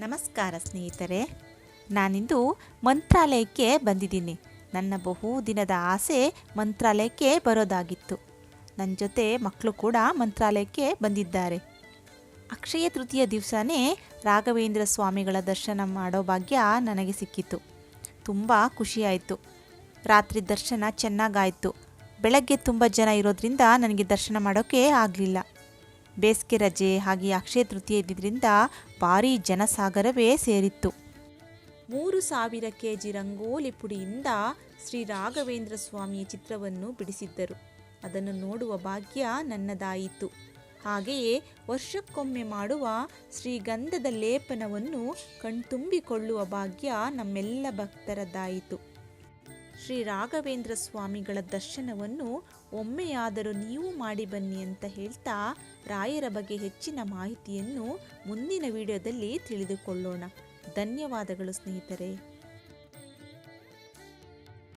ನಮಸ್ಕಾರ ಸ್ನೇಹಿತರೆ. ನಾನಿಂದು ಮಂತ್ರಾಲಯಕ್ಕೆ ಬಂದಿದ್ದೀನಿ. ನನ್ನ ಬಹುದಿನದ ಆಸೆ ಮಂತ್ರಾಲಯಕ್ಕೆ ಬರೋದಾಗಿತ್ತು. ನನ್ನ ಜೊತೆ ಮಕ್ಕಳು ಕೂಡ ಮಂತ್ರಾಲಯಕ್ಕೆ ಬಂದಿದ್ದಾರೆ. ಅಕ್ಷಯ ತೃತೀಯ ದಿವಸನೇ ರಾಘವೇಂದ್ರ ಸ್ವಾಮಿಗಳ ದರ್ಶನ ಮಾಡೋ ಭಾಗ್ಯ ನನಗೆ ಸಿಕ್ಕಿತು. ತುಂಬ ಖುಷಿಯಾಯಿತು. ರಾತ್ರಿ ದರ್ಶನ ಚೆನ್ನಾಗಾಯಿತು. ಬೆಳಗ್ಗೆ ತುಂಬ ಜನ ಇರೋದ್ರಿಂದ ನನಗೆ ದರ್ಶನ ಮಾಡೋಕ್ಕೆ ಆಗಲಿಲ್ಲ. ಬೇಸಿಗೆ ರಜೆ ಹಾಗೆ ಅಕ್ಷಯ ತೃತೀಯ ಇದ್ದಿದ್ದರಿಂದ ಭಾರೀ ಜನಸಾಗರವೇ ಸೇರಿತ್ತು. ಮೂರು ಸಾವಿರ ಕೆ ಜಿ ರಂಗೋಲಿ ಪುಡಿಯಿಂದ ಶ್ರೀ ರಾಘವೇಂದ್ರ ಸ್ವಾಮಿಯ ಚಿತ್ರವನ್ನು ಬಿಡಿಸಿದ್ದರು. ಅದನ್ನು ನೋಡುವ ಭಾಗ್ಯ ನನ್ನದಾಯಿತು. ಹಾಗೆಯೇ ವರ್ಷಕ್ಕೊಮ್ಮೆ ಮಾಡುವ ಶ್ರೀಗಂಧದ ಲೇಪನವನ್ನು ಕಣ್ತುಂಬಿಕೊಳ್ಳುವ ಭಾಗ್ಯ ನಮ್ಮೆಲ್ಲ ಭಕ್ತರದ್ದಾಯಿತು ಶ್ರೀ ರಾಘವೇಂದ್ರ ಸ್ವಾಮಿಗಳ ದರ್ಶನವನ್ನು ಒಮ್ಮೆಯಾದರೂ ನೀವು ಮಾಡಿ ಬನ್ನಿ ಅಂತ ಹೇಳ್ತಾ ರಾಯರ ಬಗ್ಗೆ ಹೆಚ್ಚಿನ ಮಾಹಿತಿಯನ್ನು ಮುಂದಿನ ವಿಡಿಯೋದಲ್ಲಿ ತಿಳಿದುಕೊಳ್ಳೋಣ. ಧನ್ಯವಾದಗಳು ಸ್ನೇಹಿತರೆ.